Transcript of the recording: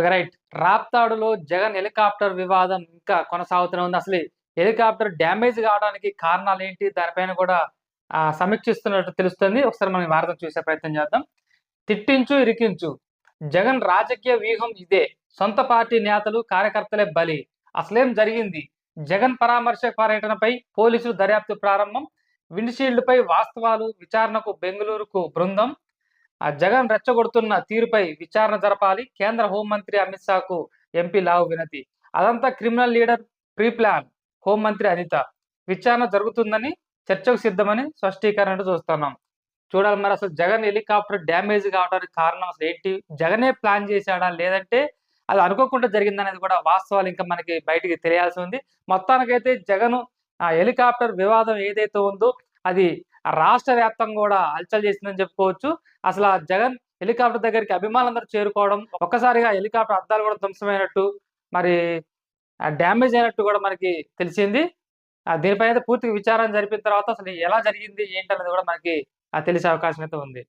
Right. రాప్తాడులో Jagan helicopter వివాదం ఇంకా కొనసాగుతూనే ఉంది. అసలు హెలికాప్టర్ డ్యామేజ్ కావడానికి కారణాలు ఏంటి? దానిపైన కూడా సమీక్షిస్తున్నట్టు తెలుస్తుంది. ఒకసారి మనం వార్త చూసే ప్రయత్నం చేద్దాం. తిట్టించు ఇరికించు. జగన్ రాజకీయ వ్యూహం ఇదే. సొంత పార్టీ నేతలు కార్యకర్తలే బలి. అసలేం జరిగింది? జగన్ పరామర్శ పర్యటనపై పోలీసులు దర్యాప్తు ప్రారంభం. విండ్షీల్డ్ పై వాస్తవాలు విచారణకు బెంగళూరుకు బృందం. ఆ జగన్ రెచ్చగొడుతున్న తీరుపై విచారణ జరపాలి. కేంద్ర హోంమంత్రి అమిత్ షాకు ఎంపీ లావు వినతి. అదంతా క్రిమినల్ లీడర్ ప్రీ ప్లాన్ హోంమంత్రి అనిత. విచారణ జరుగుతుందని చర్చకు సిద్ధమని స్పష్టీకరణ చూస్తున్నాం. చూడాలి మరి అసలు జగన్ హెలికాప్టర్ డ్యామేజ్ కావడానికి కారణం అసలు ఏంటి? జగనే ప్లాన్ చేశాడా? లేదంటే అది అనుకోకుండా జరిగిందనేది కూడా వాస్తవాలు ఇంకా మనకి బయటికి తెలియాల్సి ఉంది. మొత్తానికైతే జగన్ ఆ హెలికాప్టర్ వివాదం ఏదైతే ఉందో అది రాష్ట్ర వ్యాప్తంగా కూడా హల్చల్ చేసిందని చెప్పుకోవచ్చు. అసలు ఆ జగన్ హెలికాప్టర్ దగ్గరికి అభిమానులందరూ చేరుకోవడం ఒక్కసారిగా హెలికాప్టర్ అద్దాలు కూడా ధ్వంసమైనట్టు మరి డ్యామేజ్ అయినట్టు కూడా మనకి తెలిసింది. ఆ దీనిపై అయితే పూర్తిగా విచారణ జరిపిన తర్వాత అసలు ఎలా జరిగింది ఏంటనేది కూడా మనకి తెలిసే అవకాశం అయితే ఉంది.